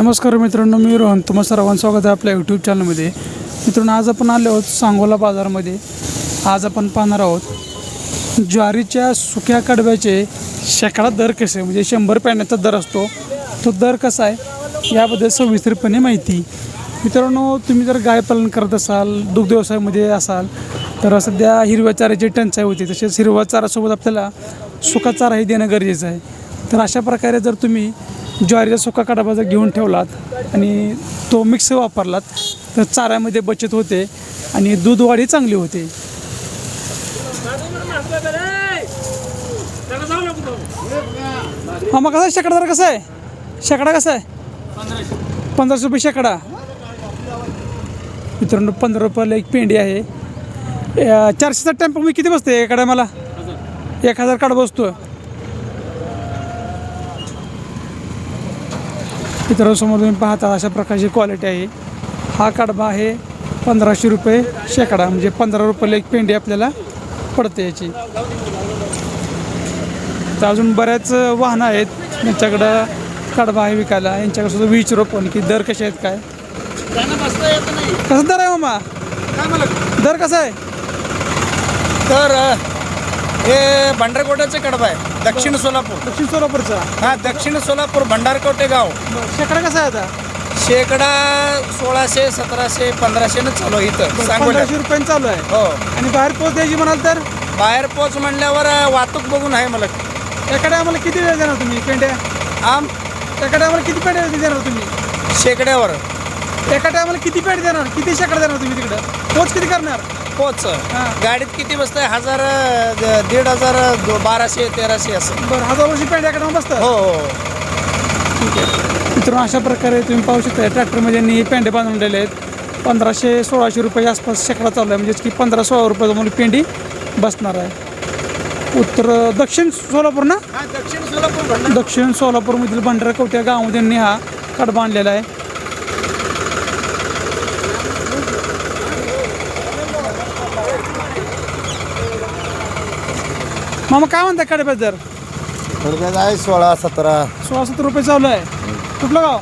नमस्कार मित्रांनो मी रोहन. तुम्हा सर्वांचं स्वागत आहे आपल्या यूट्यूब चॅनलमध्ये मित्रांनो आज आपण आलो आहोत सांगोला बाजारामध्ये. आज आपण पाहणार आहोत ज्वारीच्या सुक्या कडव्याचे शेकडा दर कसे म्हणजे शंभर पॅण्याचा दर असतो. तो दर कसा आहे? याबद्दल सविस्तरपणे माहिती. मित्रांनो तुम्ही जर गाय पालन करत असाल दुग्ध व्यवसायामध्ये असाल तर सध्या हिरव्या चाऱ्याची टंचाई होती. तसेच हिरव्या चारासोबत आपल्याला सुका चाराही देणं गरजेचं आहे. तर अशा प्रकारे जर तुम्ही ज्वारीचा सुका कडबा जर घेऊन ठेवलात आणि तो मिक्स वापरलात. तर चाऱ्यामध्ये बचत होते आणि दूध वाढी चांगली होते. हा मग कसा आहे? शेकडा कसा आहे? शेकडा कसा आहे? पंधराशे रुपये शेकडा. मित्रांनो पंधरा रुपयाला एक पेंडी आहे. चारशेचा टेम्पो मी किती बसते एका मला? एक हजार काढ बसतो मित्रांसमोर तुम्ही पाहता अशा प्रकारची क्वालिटी आहे. हा कडबा आहे पंधराशे रुपये शेकडा म्हणजे पंधरा रुपयाला एक पेंडी आपल्याला पडते याची. तर अजून बऱ्याच वाहनं आहेत. यांच्याकडं कडबा आहे विकायला. यांच्याकडे सुद्धा विचारू पण की दर कसे आहेत काय? कसं दर आहे मामा? दर कसा आहे? तर हे भंडारकोट्याचे कडबा आहे. दक्षिण सोलापूर. दक्षिण सोलापूरचा? हा दक्षिण सोलापूर भंडारकोटे गाव. शेकडा कसा आहे आता? शेकडा सोळाशे सतराशे पंधराशे चालू आहे इथं. सांगोल्यात पंधराशे रुपयांनी चालू आहे. हो. आणि बाहेर पोच द्यायची म्हणाल तर? बाहेर पोच म्हणल्यावर अ, वाहतूक बघून आहे मला. एखाद्या आम्हाला किती वेळ देणार तुम्ही पेंड्या आम? एखाद्या आम्हाला किती पेंड्या देणार तुम्ही? शेकड्यावर. एका टायमाला किती पेट देणार? किती शेकडा देणार तुम्ही तिकडं? पोच किती करणार? हा. गाडीत किती बसतंय? हजार अ, दीड हजार दो- बाराशे तेराशे असं. बरं हजार वर्षी पेंट एका बसतात हो हो. ठीक आहे. मित्रांनो अशा प्रकारे तुम्ही पाहू शकता ट्रॅक्टरमध्ये यांनी हे पेंडे बांधलेले आहेत. पंधराशे सोळाशे रुपये आसपास शेकडा चालू आहे म्हणजेच की पंधरा सोळा रुपये तुम्हाला पेंडी बसणार आहे. उत्तर दक्षिण सोलापूर ना? हा दक्षिण सोलापूर भंडार. दक्षिण सोलापूरमधील भंडारा कवट्या गावामध्ये यांनी हा कडबा आणलेला आहे. मामा काय म्हणता कडब्यात जर थोडक्यात आहे सोळा सतरा. सोळा सत्तर रुपये चालू आहे. कुठलं गाव?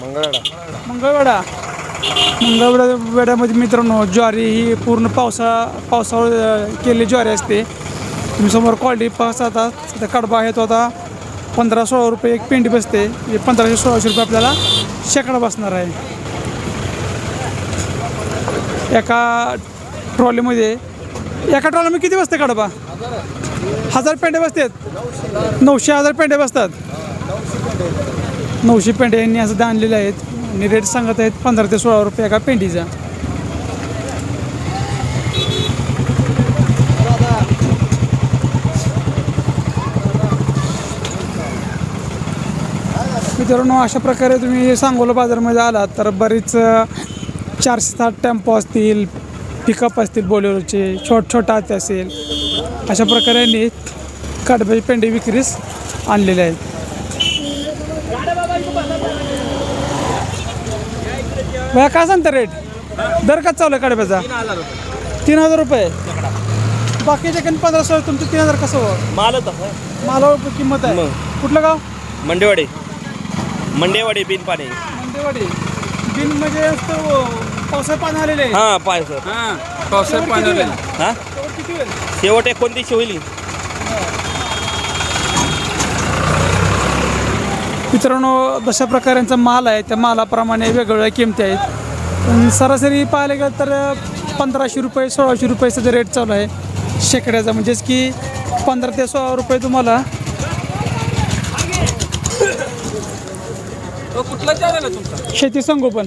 मंगळवाडा मंगळवेढा. मंगळवेढा वेड्यामध्ये मित्रांनो ज्वारी ही पूर्ण पावसा पावसावर अं, केलेली ज्वारी असते. तुम्ही समोर क्वालिटी पाहता आता कडबा आहे तो आता पंधरा सोळा रुपये एक पेंडी बसते. म्हणजे पंधराशे सोळाशे रुपये आपल्याला शेकडा बसणार आहे. एका ट्रॉलीमध्ये एका ट्रॉलीमध्ये किती बसते कडबा? हजार पेंडे बसतात. नऊशे हजार पेंडे बसतात. नऊशे पेंडे यांनी असं आणलेले आहेत. आणि रेट सांगत आहेत पंधरा ते सोळा रुपये एका पेंडीचा. मित्रांनो अशा प्रकारे तुम्ही सांगोला बाजारमध्ये आलात तर बरीच चारशे सात टेम्पो असतील पिकअप असतील बोलेरोचे छोट छोटा हाती असेल. अशा प्रकारे यांनी कडब्याची पेंडे विक्रीस आणलेले आहेत. भया काय सांगता रेट दर का चालू आहे कडब्याचा तीन हजार रुपये. बाकीचे काही पंधरा सोळा तुमचं तीन हजार कसं हो मालच मालावर किंमत आहे. कुठलं गाव? मंडेवाडी. मंडेवाडी बिन पाणी मंदेवाडी बिन म्हणजे असतो पावसाळ्यात पाणी आलेले आहे. हा पाय सर. पावसाळ्यात पाणी आलेलं हा? किती होईल? शेवट एकोणतीसशे होईल? मित्रांनो जशा प्रकारांचा माल आहे त्या मालाप्रमाणे वेगवेगळ्या किमती आहेत. पण सरासरी पाहायला गेलं तर पंधराशे रुपये सोळाशे रुपये सध्या रेट चालू आहे शेकड्याचा. म्हणजेच की पंधरा ते सोळा रुपये तुम्हाला. शेती संगोपन.